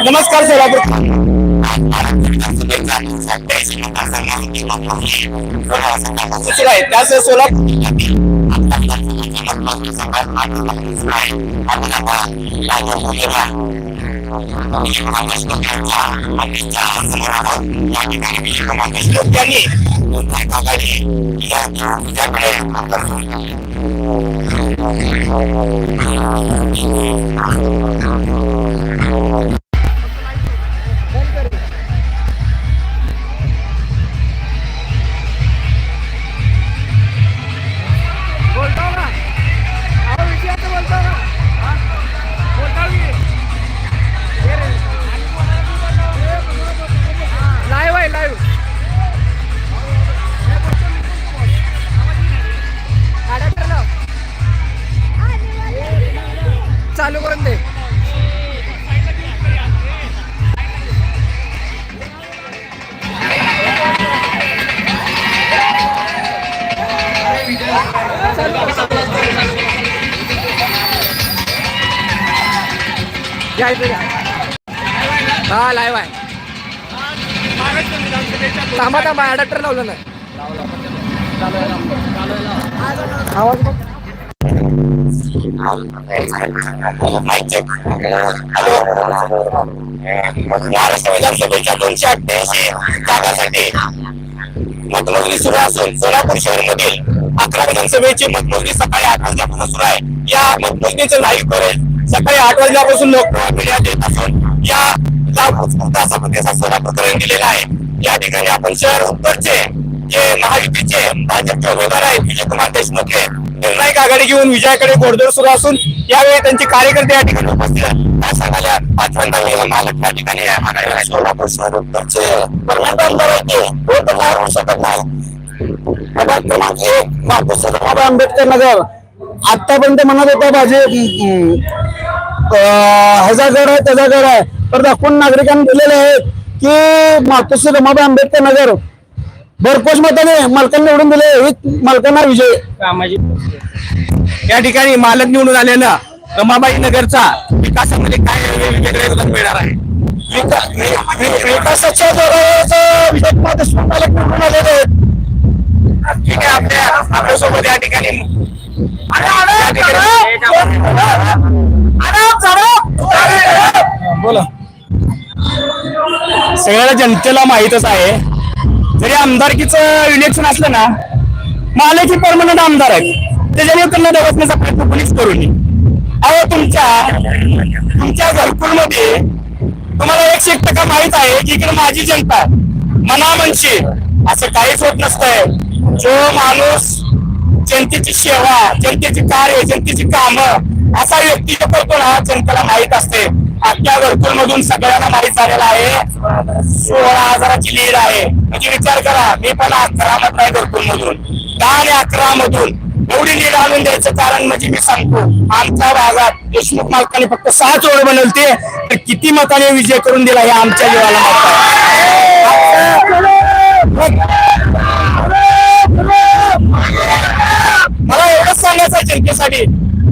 नमस्कार सोलापूर दुसरं आहे त्याच सोलापूर त्यांनी の高がり、いや、ちょっとじゃない、だ。あの、हा लाईव्ह आहे. थांबा थांबा अडॅप्टर लावलं नाही. आवाज बघ. महाराष्ट्र दोनशे अठ्ठ्याऐंशी जागांसाठी मतमोजणी सुरू असून सोलापूर शहरामध्ये अकरा विधानसभेची मतमोजणी सकाळी आठ वाजल्यापासून सुरू आहे. या मतमोजणीचं लाईव्ह करेल. सकाळी आठ वाजल्यापासून लोक मीडिया देत असून या तासापतीचा सोलापूरकरण दिलेलं आहे. या ठिकाणी आपण शहर उत्तरचे जे महायुतीचे भाजपचे उमेदवार आहेत विजयकुमार देशमुख हे निर्णायक आघाडी घेऊन विजयाकडे घोडदौड सुरू असून यावेळी त्यांचे कार्यकर्ते या ठिकाणी उपस्थित आहेत. सांगायला पाचव्यांदा वेळेला मालक या ठिकाणी आहे. सोलापूर शहर उत्तरचे. परमनंट आमदार आहेत होऊ शकत नाही. क्रमांक एक. बाबा आंबेडकर नगर आतापर्यंत म्हणत होता भाजप ह्याचा गड आहे त्याचा गड आहे. तर दाखवून नागरिकांनी दिलेले आहेत की मातोश्री रमाबाई आंबेडकर नगर. भरकोश मताने मालकांनी निवडून दिले ही मालकांना विजय. या ठिकाणी मालक निवडून आलेला रमाबाई नगरचा विकासामध्ये काय वेगवेगळे योगदान मिळणार आहे विकासाच्या निवडून आलेले आहेत. ठीक आहे आपल्या आपल्यासोबत या ठिकाणी या ठिकाणी- सगळ्याला जनतेला माहीतच आहे. जरी आमदारकीचं इलेक्शन असलं ना मालक ही परमनंट आमदार आहेत. त्याच्याने त्यांना दबसण्याचा प्रयत्न कोणीच करू नये. अहो तुमच्या तुमच्या घरकुलमध्ये तुम्हाला एकशे एक टक्का माहीत आहे की इकडे माझी जनता मना मनशी असं काहीच होत नसतंय. जो माणूस जनतेची सेवा जनतेची कार्य जनतेची कामं असा व्यक्ती करतो ना जनतेला माहीत असते. अख्ख्या वर्तुळ मधून सगळ्यांना माहीत झालेला आहे. सोळा हजाराची लीड आहे. म्हणजे विचार करा मी पण अकरा मत नाही वर्तुळ मधून दहा आणि अकरा मधून एवढी लीड आणून द्यायचं कारण म्हणजे मी सांगतो आमच्या भागात देशमुख मालकाने फक्त सहा ओळ बनवते तर किती मताने विजय करून दिला हे आमच्या जीवाला मला एवढंच सांगायचं जनतेसाठी.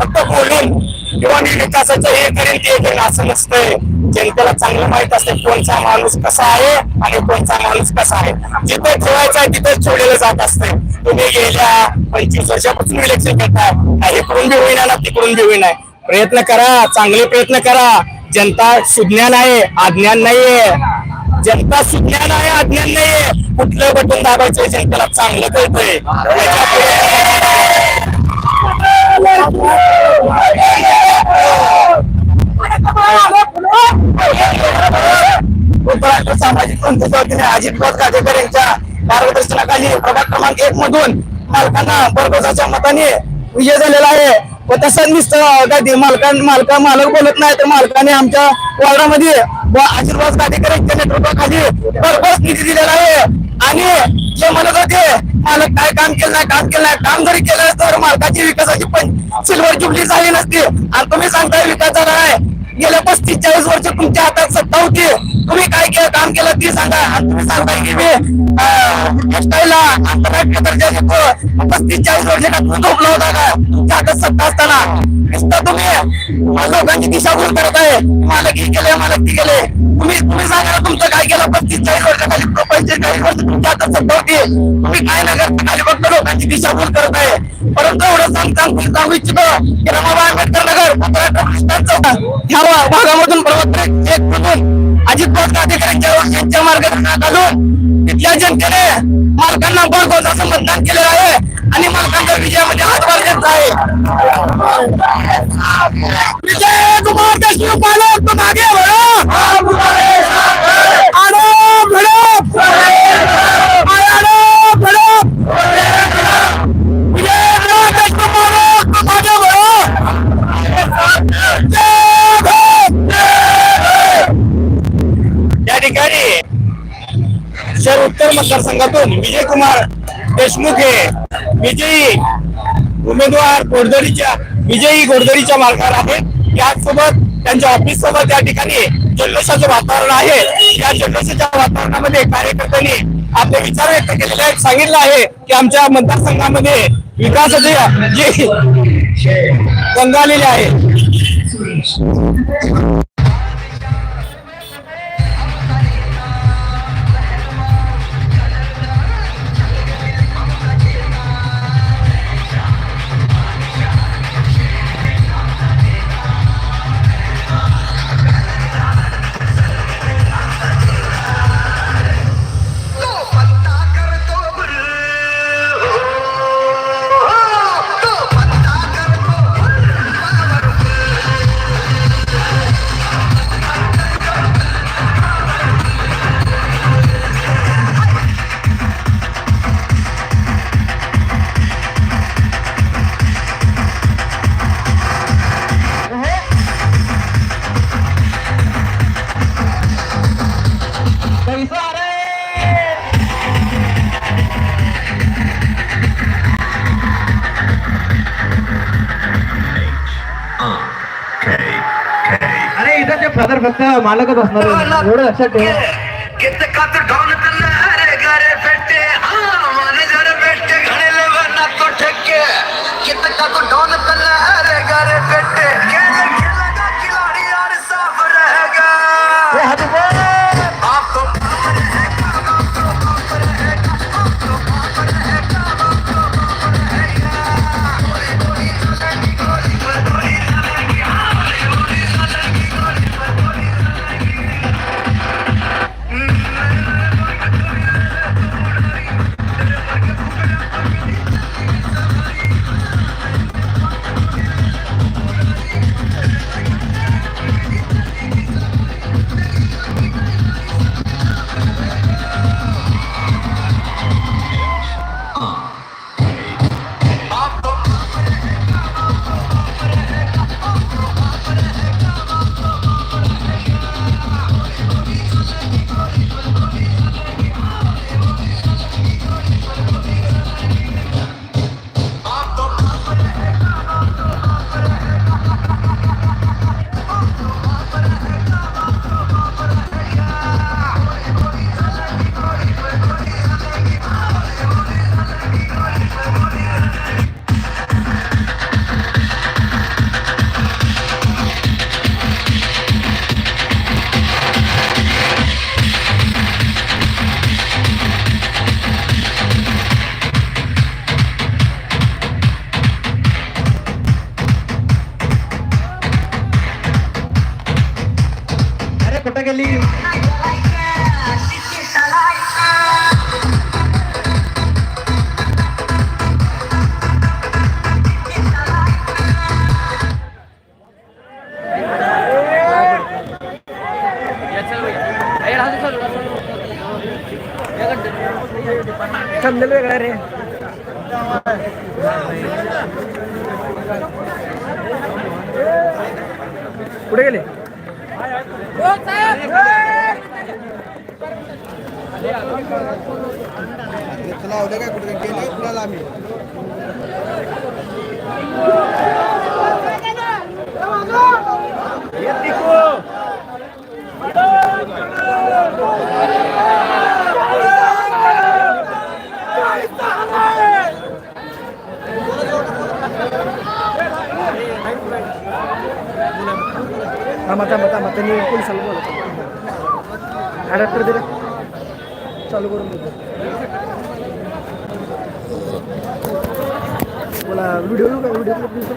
फक्त बोलून किंवा मी विकासाचं हे करेल ते करेल असं नसतंय. जनतेला चांगलं माहीत असते कोणचा माणूस कसा आहे आणि कोणचा माणूस कसा आहे. जिथे ठेवायचा आहे तिथेच ठेवलेलं जात असते तुम्ही गेल्या पंचवीस वर्षापासून इलेक्शन करताय. हे इकडून बी होईना ना तिकडून बी होईना. प्रयत्न करा चांगले प्रयत्न करा. जनता सुज्ञान आहे अज्ञान नाहीये. जनता सुज्ञान आहे अज्ञान नाहीये. कुठलं बटन दाबायचं जनतेला चांगलं कळतंय. उपराष्ट्र सामाजिक संस्थेच्या वतीने अजित पवार काजेकर यांच्या मार्गदर्शनाखाली प्रभाग क्रमांक एक मधून मालकांना भरघोसाच्या मताने विजय झालेला आहे. व तसंच नुसतं मालकां मालका मालक बोलत नाही तर मालकाने आमच्या वार्डामध्ये व आशीर्वाद काटेकर यांच्या नेतृत्वाखाली भरघोस निधी दिलेला आहे. आणि जे म्हणत होते मालक काय काम केलं नाही काम केलं नाही. काम जरी केलं तर मालकाची विकासाची पण सिल्वर जुबली झाली नसती. आणि तुम्ही सांगताय विकास झाला आहे गेल्या पस्तीस चाळीस वर्ष तुमच्या हातात सत्ता होती. तुम्ही काय केलं काम केलं ते सांगा. तुम्ही सांगताय की मी आंतरराष्ट्रीय दर्जा देतो पस्तीस चाळीस वर्ष तुम्ही झोपला होता का सत्ता असताना नुसतं तुम्ही लोकांची दिशाभूल करत आहे मला हे केले मला ती केले तुम्ही तुम्ही सांगा ना तुमचं काय केलं पस्तीस चाळीस वर्षाखाली पंचवीस चाळीस वर्ष तुमच्या हातात सत्ता होती तुम्ही काय न करता खाली फक्त लोकांची दिशाभूल करत आहे परंतु एवढं सांग सांग सांगू इच्छितो की रमाबाई आंबेडकर नगर ह्या भागामधून प्रवर्तक एक म्हणून अजित पवार अधिकाऱ्यांच्या यांच्या मार्गदर्शनात घालून तिथल्या जनतेने मालकांना बळकवत असं मतदान केलेलं आहे आणि मालकांच्या विजयामध्ये हातभार देत आहे. विजय कुमार देशमुख पालक तुम आगे मतदारसंघातून विजय कुमार देशमुख हे विजयी उमेदवार घोडदरीच्या विजयी घोडदरीच्या मार्गावर आहेत. त्याचसोबत त्यांच्या ऑफिस सोबत त्या ठिकाणी जल्लोषाचं वातावरण आहे. या जल्लोषाच्या वातावरणामध्ये कार्यकर्त्यांनी आपले विचार व्यक्त केलेले आहेत. सांगितलं आहे की आमच्या मतदारसंघामध्ये विकासाचे जे गंगा आलेली आहे. इथं ते फादर फक्त मालकच असणार अरे कुठं गेली समजेल वेगळा रे कुठे गेले तुला उद्या काय कुठे गेले कुणाला आम्ही Thank you. थांबा थांबा थांबा. त्यांनी पोलिसाला बोला अडॅप्टर दिला. चालू करून देतो. बोला व्हिडिओ का? Video clip